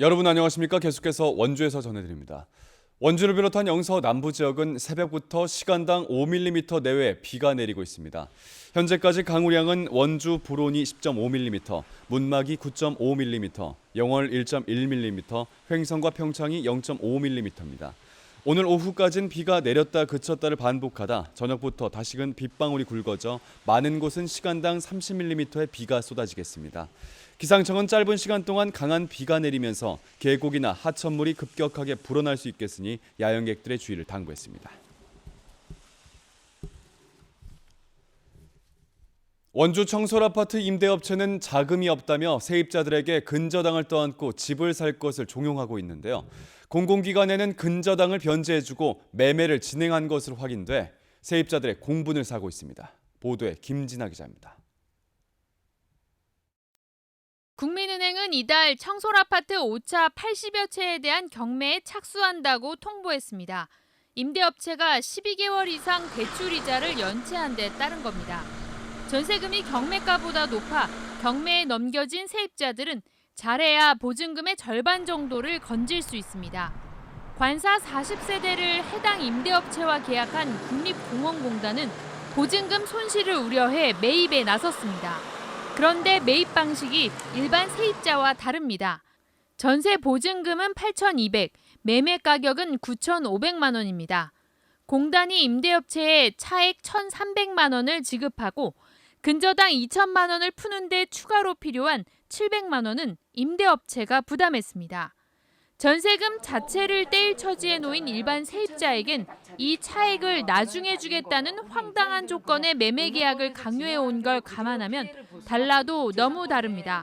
여러분 안녕하십니까? 계속해서 원주에서 전해드립니다. 원주를 비롯한 영서 남부 지역은 새벽부터 시간당 5mm 내외 비가 내리고 있습니다. 현재까지 강우량은 원주 불온이 10.5mm, 문막이 9.5mm, 영월 1.1mm, 횡성과 평창이 0.5mm입니다. 오늘 오후까진 비가 내렸다 그쳤다를 반복하다 저녁부터 다시금 빗방울이 굵어져 많은 곳은 시간당 30mm의 비가 쏟아지겠습니다. 기상청은 짧은 시간 동안 강한 비가 내리면서 계곡이나 하천물이 급격하게 불어날 수 있겠으니 야영객들의 주의를 당부했습니다. 원주 청솔 아파트 임대업체는 자금이 없다며 세입자들에게 근저당을 떠안고 집을 살 것을 종용하고 있는데요. 공공기관에는 근저당을 변제해주고 매매를 진행한 것으로 확인돼 세입자들의 공분을 사고 있습니다. 보도에 김진아 기자입니다. 국민은행은 이달 청솔 아파트 오차 80여 채에 대한 경매에 착수한다고 통보했습니다. 임대업체가 12개월 이상 대출 이자를 연체한 데 따른 겁니다. 전세금이 경매가보다 높아 경매에 넘겨진 세입자들은 잘해야 보증금의 절반 정도를 건질 수 있습니다. 관사 40세대를 해당 임대업체와 계약한 국립공원공단은 보증금 손실을 우려해 매입에 나섰습니다. 그런데 매입 방식이 일반 세입자와 다릅니다. 전세 보증금은 8,200, 매매 가격은 9,500만 원입니다. 공단이 임대업체에 차액 1,300만 원을 지급하고 근저당 2천만 원을 푸는데 추가로 필요한 700만 원은 임대업체가 부담했습니다. 전세금 자체를 떼일 처지에 놓인 일반 세입자에겐 이 차액을 나중에 주겠다는 황당한 조건의 매매 계약을 강요해 온 걸 감안하면 달라도 너무 다릅니다.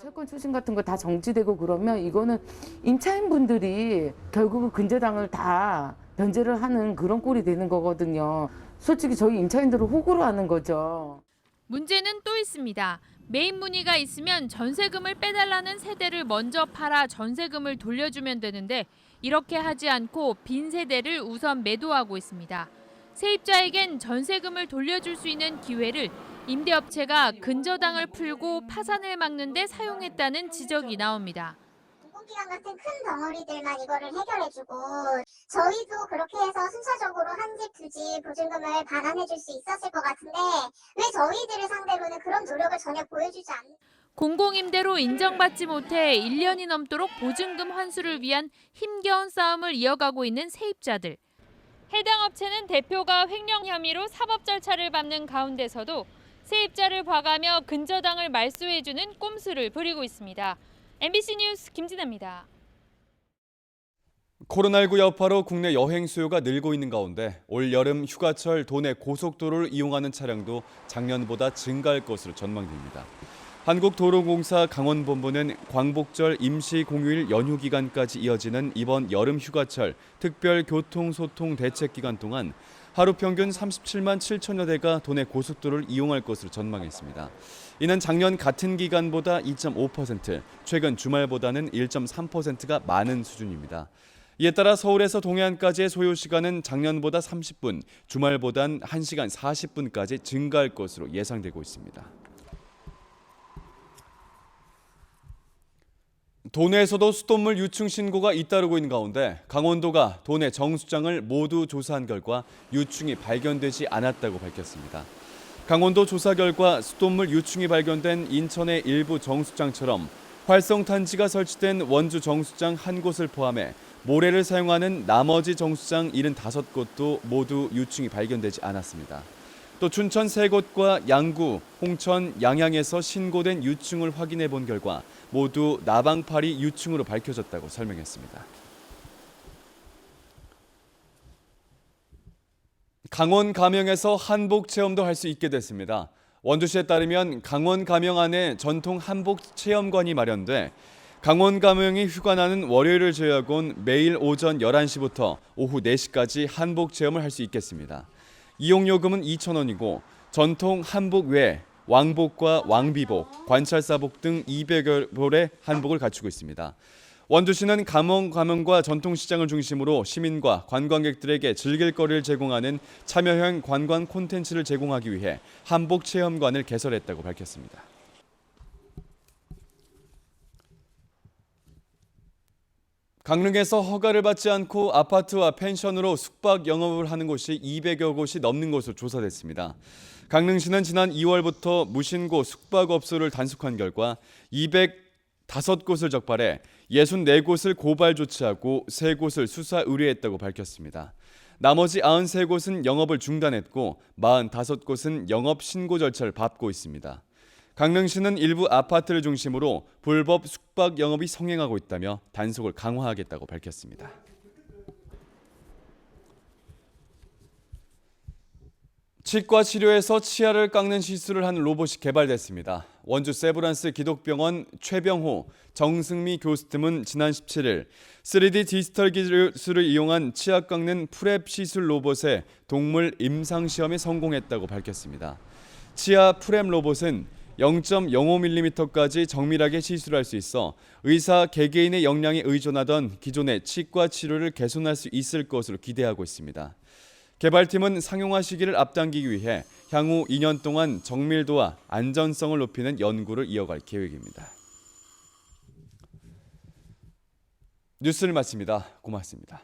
채권 추심 같은 거 다 정지되고 그러면 이거는 임차인분들이 결국은 근저당을 다 변제를 하는 그런 꼴이 되는 거거든요. 솔직히 저희 임차인들을 호구로 하는 거죠. 문제는 또 있습니다. 매입 문의가 있으면 전세금을 빼달라는 세대를 먼저 팔아 전세금을 돌려주면 되는데 이렇게 하지 않고 빈 세대를 우선 매도하고 있습니다. 세입자에겐 전세금을 돌려줄 수 있는 기회를 임대업체가 근저당을 풀고 파산을 막는 데 사용했다는 지적이 나옵니다. 공공기관 같은 큰 덩어리들만 이거를 해결해주고 저희도 그렇게 해서 순차적으로 한 집, 두 집 보증금을 반환해줄 수 있었을 것 같은데 왜 저희들을 상대로는 그런 노력을 전혀 보여주지 않는 공공임대로 인정받지 못해 1년이 넘도록 보증금 환수를 위한 힘겨운 싸움을 이어가고 있는 세입자들. 해당 업체는 대표가 횡령 혐의로 사법 절차를 밟는 가운데서도 세입자를 봐가며 근저당을 말소해주는 꼼수를 부리고 있습니다. MBC 뉴스 김진아입니다. 코로나19 여파로 국내 여행 수요가 늘고 있는 가운데 올 여름 휴가철 도내 고속도로를 이용하는 차량도 작년보다 증가할 것으로 전망됩니다. 한국도로공사 강원본부는 광복절 임시 공휴일 연휴 기간까지 이어지는 이번 여름 휴가철 특별 교통소통 대책 기간 동안 하루 평균 37만 7천여 대가 도내 고속도로를 이용할 것으로 전망했습니다. 이는 작년 같은 기간보다 2.5%, 최근 주말보다는 1.3%가 많은 수준입니다. 이에 따라 서울에서 동해안까지의 소요 시간은 작년보다 30분, 주말보단 1시간 40분까지 증가할 것으로 예상되고 있습니다. 도내에서도 수돗물 유충 신고가 잇따르고 있는 가운데 강원도가 도내 정수장을 모두 조사한 결과 유충이 발견되지 않았다고 밝혔습니다. 강원도 조사 결과 수돗물 유충이 발견된 인천의 일부 정수장처럼 활성 탄지가 설치된 원주 정수장 한 곳을 포함해 모래를 사용하는 나머지 정수장 75곳도 모두 유충이 발견되지 않았습니다. 또 춘천 세 곳과 양구, 홍천, 양양에서 신고된 유충을 확인해 본 결과 모두 나방파리 유충으로 밝혀졌다고 설명했습니다. 강원 가명에서 한복 체험도 할 수 있게 됐습니다. 원주시에 따르면 강원 가명 안에 전통 한복 체험관이 마련돼 강원 가명이 휴가 나는 월요일을 제외하곤 매일 오전 11시부터 오후 4시까지 한복 체험을 할 수 있겠습니다. 이용 요금은 2,000원이고 전통 한복 외에 왕복과 왕비복, 관찰사복 등 200여 벌의 한복을 갖추고 있습니다. 원주시는 감원 가문과 전통시장을 중심으로 시민과 관광객들에게 즐길 거리를 제공하는 참여형 관광 콘텐츠를 제공하기 위해 한복 체험관을 개설했다고 밝혔습니다. 강릉에서 허가를 받지 않고 아파트와 펜션으로 숙박 영업을 하는 곳이 200여 곳이 넘는 것으로 조사됐습니다. 강릉시는 지난 2월부터 무신고 숙박업소를 단속한 결과 205곳을 적발해 64곳을 고발 조치하고 3곳을 수사 의뢰했다고 밝혔습니다. 나머지 93곳은 영업을 중단했고 45곳은 영업 신고 절차를 밟고 있습니다. 강릉시는 일부 아파트를 중심으로 불법 숙박 영업이 성행하고 있다며 단속을 강화하겠다고 밝혔습니다. 치과 치료에서 치아를 깎는 시술을 하는 로봇이 개발됐습니다. 원주 세브란스 기독병원 최병호, 정승미 교수 등은 지난 17일 3D 디지털 기술을 이용한 치아 깎는 프랩 시술 로봇의 동물 임상 시험에 성공했다고 밝혔습니다. 치아 프렘 로봇은 0.05mm까지 정밀하게 시술할 수 있어 의사 개개인의 역량에 의존하던 기존의 치과 치료를 개선할 수 있을 것으로 기대하고 있습니다. 개발팀은 상용화 시기를 앞당기기 위해 향후 2년 동안 정밀도와 안전성을 높이는 연구를 이어갈 계획입니다. 뉴스를 마칩니다. 고맙습니다.